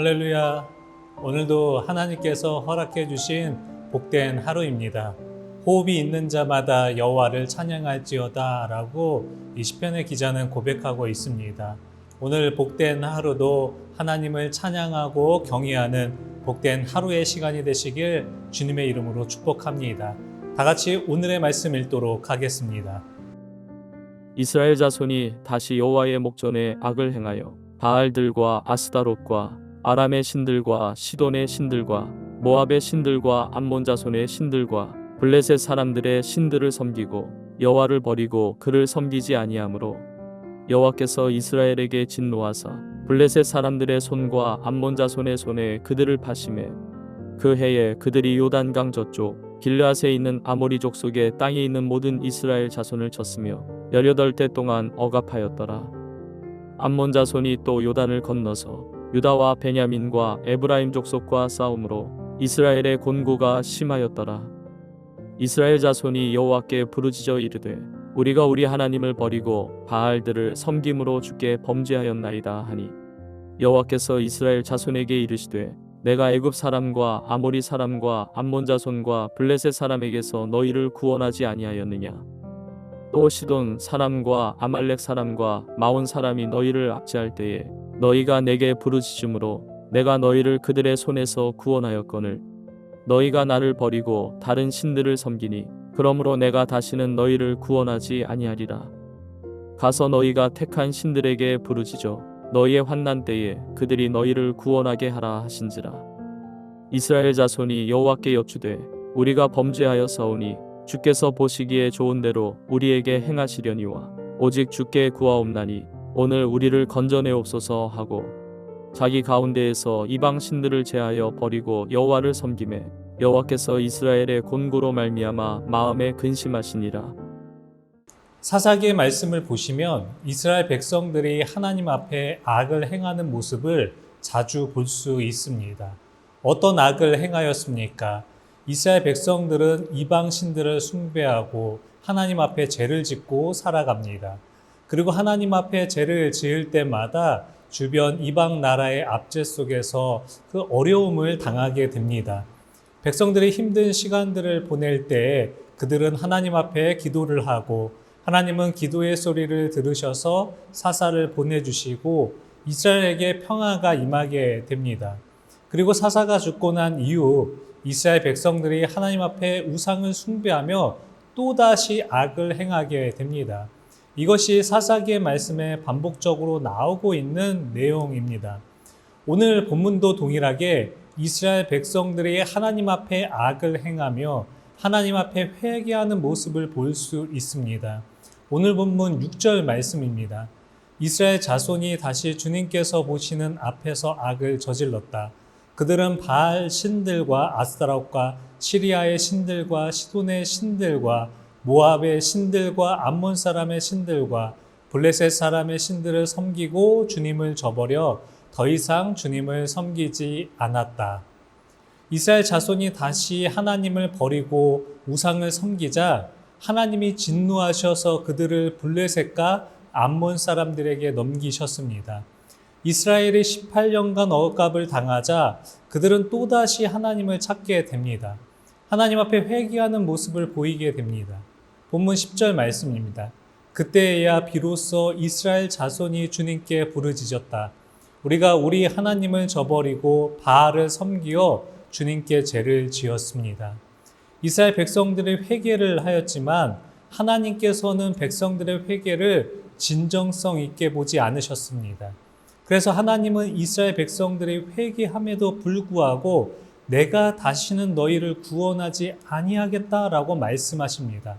할렐루야. 오늘도 하나님께서 허락해 주신 복된 하루입니다. 호흡이 있는 자마다 여호와를 찬양할지어다라고 이 시편의 기자는 고백하고 있습니다. 오늘 복된 하루도 하나님을 찬양하고 경외하는 복된 하루의 시간이 되시길 주님의 이름으로 축복합니다. 다 같이 오늘의 말씀 읽도록 하겠습니다. 이스라엘 자손이 다시 여호와의 목전에 악을 행하여 바알들과 아스다롯과 아람의 신들과 시돈의 신들과 모압의 신들과 암몬 자손의 신들과 블레셋 사람들의 신들을 섬기고 여호와를 버리고 그를 섬기지 아니하므로 여호와께서 이스라엘에게 진노하사 블레셋 사람들의 손과 암몬 자손의 손에 그들을 파심해 그 해에 그들이 요단강 저쪽 길르앗에 있는 아모리 족속의 땅에 있는 모든 이스라엘 자손을 쳤으며 열여덟 때 동안 억압하였더라. 암몬 자손이 또 요단을 건너서 유다와 베냐민과 에브라임 족속과 싸움으로 이스라엘의 곤고가 심하였더라. 이스라엘 자손이 여호와께 부르짖어 이르되 우리가 우리 하나님을 버리고 바알들을 섬김으로 주께 범죄하였나이다 하니 여호와께서 이스라엘 자손에게 이르시되 내가 애굽 사람과 아모리 사람과 암몬 자손과 블레셋 사람에게서 너희를 구원하지 아니하였느냐 또 시돈 사람과 아말렉 사람과 마온 사람이 너희를 압제할 때에 너희가 내게 부르짖음으로 내가 너희를 그들의 손에서 구원하였거늘 너희가 나를 버리고 다른 신들을 섬기니 그러므로 내가 다시는 너희를 구원하지 아니하리라. 가서 너희가 택한 신들에게 부르짖어 너희의 환난 때에 그들이 너희를 구원하게 하라 하신지라. 이스라엘 자손이 여호와께 여쭈되 우리가 범죄하여 싸우니 주께서 보시기에 좋은 대로 우리에게 행하시려니와 오직 주께 구하옵나니 오늘 우리를 건져내옵소서 하고 자기 가운데에서 이방 신들을 제하여 버리고 여호와를 섬김에 여호와께서 이스라엘의 곤고로 말미암아 마음에 근심하시니라 사사기의 말씀을 보시면 이스라엘 백성들이 하나님 앞에 악을 행하는 모습을 자주 볼 수 있습니다. 어떤 악을 행하였습니까? 이스라엘 백성들은 이방 신들을 숭배하고 하나님 앞에 죄를 짓고 살아갑니다. 그리고 하나님 앞에 죄를 지을 때마다 주변 이방 나라의 압제 속에서 그 어려움을 당하게 됩니다. 백성들이 힘든 시간들을 보낼 때 그들은 하나님 앞에 기도를 하고 하나님은 기도의 소리를 들으셔서 사사를 보내주시고 이스라엘에게 평화가 임하게 됩니다. 그리고 사사가 죽고 난 이후 이스라엘 백성들이 하나님 앞에 우상을 숭배하며 또다시 악을 행하게 됩니다. 이것이 사사기의 말씀에 반복적으로 나오고 있는 내용입니다. 오늘 본문도 동일하게 이스라엘 백성들이 하나님 앞에 악을 행하며 하나님 앞에 회개하는 모습을 볼 수 있습니다. 오늘 본문 6절 말씀입니다. 이스라엘 자손이 다시 주님께서 보시는 앞에서 악을 저질렀다. 그들은 바알 신들과 아스타롯과 시리아의 신들과 시돈의 신들과 모압의 신들과 암몬 사람의 신들과 블레셋 사람의 신들을 섬기고 주님을 저버려 더 이상 주님을 섬기지 않았다. 이스라엘 자손이 다시 하나님을 버리고 우상을 섬기자 하나님이 진노하셔서 그들을 블레셋과 암몬 사람들에게 넘기셨습니다. 이스라엘이 18년간 억압을 당하자 그들은 또다시 하나님을 찾게 됩니다. 하나님 앞에 회개하는 모습을 보이게 됩니다. 본문 10절 말씀입니다. 그때야 비로소 이스라엘 자손이 주님께 부르짖었다. 우리가 우리 하나님을 저버리고 바알을 섬기어 주님께 죄를 지었습니다. 이스라엘 백성들이 회개를 하였지만 하나님께서는 백성들의 회개를 진정성 있게 보지 않으셨습니다. 그래서 하나님은 이스라엘 백성들이 회개함에도 불구하고 내가 다시는 너희를 구원하지 아니하겠다라고 말씀하십니다.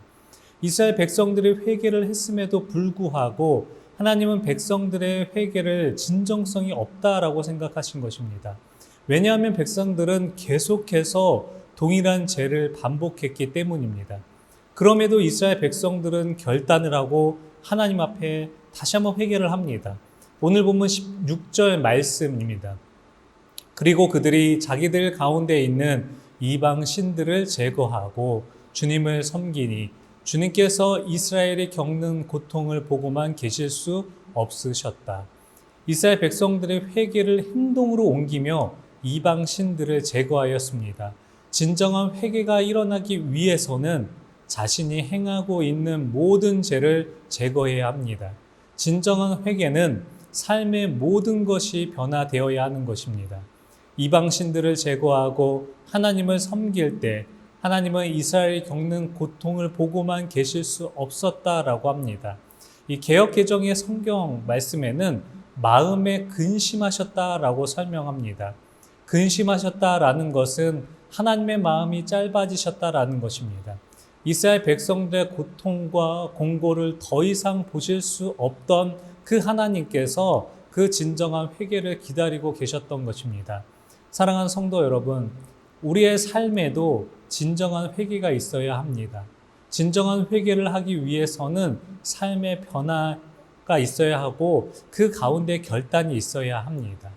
이스라엘 백성들이 회개를 했음에도 불구하고 하나님은 백성들의 회개를 진정성이 없다라고 생각하신 것입니다. 왜냐하면 백성들은 계속해서 동일한 죄를 반복했기 때문입니다. 그럼에도 이스라엘 백성들은 결단을 하고 하나님 앞에 다시 한번 회개를 합니다. 오늘 본문 16절 말씀입니다. 그리고 그들이 자기들 가운데 있는 이방 신들을 제거하고 주님을 섬기니 주님께서 이스라엘이 겪는 고통을 보고만 계실 수 없으셨다. 이스라엘 백성들의 회개를 행동으로 옮기며 이방 신들을 제거하였습니다. 진정한 회개가 일어나기 위해서는 자신이 행하고 있는 모든 죄를 제거해야 합니다. 진정한 회개는 삶의 모든 것이 변화되어야 하는 것입니다. 이방 신들을 제거하고 하나님을 섬길 때 하나님은 이스라엘이 겪는 고통을 보고만 계실 수 없었다라고 합니다. 이 개혁 개정의 성경 말씀에는 마음에 근심하셨다라고 설명합니다. 근심하셨다라는 것은 하나님의 마음이 짧아지셨다라는 것입니다. 이스라엘 백성들의 고통과 공고를 더 이상 보실 수 없던 그 하나님께서 그 진정한 회개를 기다리고 계셨던 것입니다. 사랑하는 성도 여러분, 우리의 삶에도 진정한 회개가 있어야 합니다. 진정한 회개를 하기 위해서는 삶의 변화가 있어야 하고 그 가운데 결단이 있어야 합니다.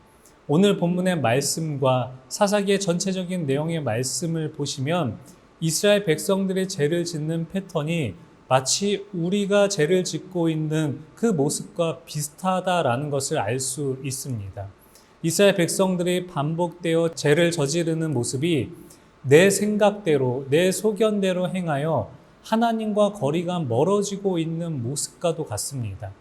오늘 본문의 말씀과 사사기의 전체적인 내용의 말씀을 보시면 이스라엘 백성들의 죄를 짓는 패턴이 마치 우리가 죄를 짓고 있는 그 모습과 비슷하다라는 것을 알 수 있습니다. 이스라엘 백성들이 반복되어 죄를 저지르는 모습이 내 생각대로, 내 소견대로 행하여 하나님과 거리가 멀어지고 있는 모습과도 같습니다.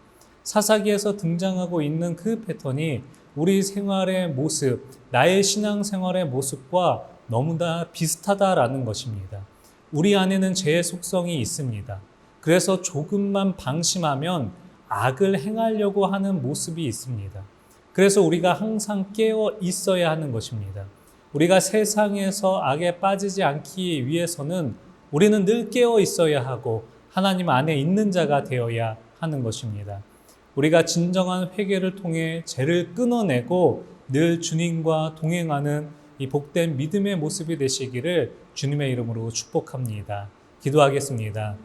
사사기에서 등장하고 있는 그 패턴이 우리 생활의 모습, 나의 신앙 생활의 모습과 너무나 비슷하다라는 것입니다. 우리 안에는 죄의 속성이 있습니다. 그래서 조금만 방심하면 악을 행하려고 하는 모습이 있습니다. 그래서 우리가 항상 깨어 있어야 하는 것입니다. 우리가 세상에서 악에 빠지지 않기 위해서는 우리는 늘 깨어 있어야 하고 하나님 안에 있는 자가 되어야 하는 것입니다. 우리가 진정한 회개를 통해 죄를 끊어내고 늘 주님과 동행하는 이 복된 믿음의 모습이 되시기를 주님의 이름으로 축복합니다. 기도하겠습니다.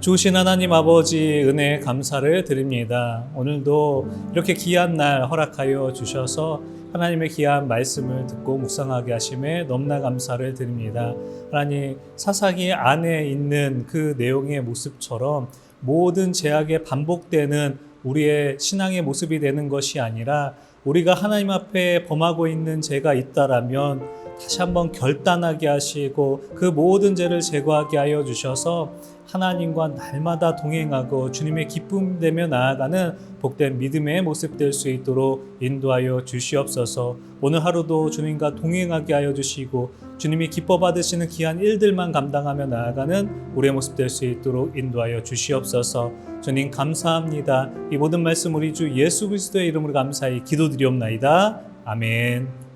주신 하나님 아버지 은혜 감사를 드립니다. 오늘도 이렇게 귀한 날 허락하여 주셔서 하나님의 귀한 말씀을 듣고 묵상하게 하심에 넘나 감사를 드립니다. 하나님 사사기 안에 있는 그 내용의 모습처럼 모든 제약에 반복되는 우리의 신앙의 모습이 되는 것이 아니라 우리가 하나님 앞에 범하고 있는 죄가 있다라면 다시 한번 결단하게 하시고 그 모든 죄를 제거하게 하여 주셔서 하나님과 날마다 동행하고 주님의 기쁨 되며 나아가는 복된 믿음의 모습 될 수 있도록 인도하여 주시옵소서. 오늘 하루도 주님과 동행하게 하여 주시고 주님이 기뻐 받으시는 귀한 일들만 감당하며 나아가는 우리의 모습 될 수 있도록 인도하여 주시옵소서. 주님 감사합니다. 이 모든 말씀 우리 주 예수 그리스도의 이름으로 감사히 기도드리옵나이다. 아멘.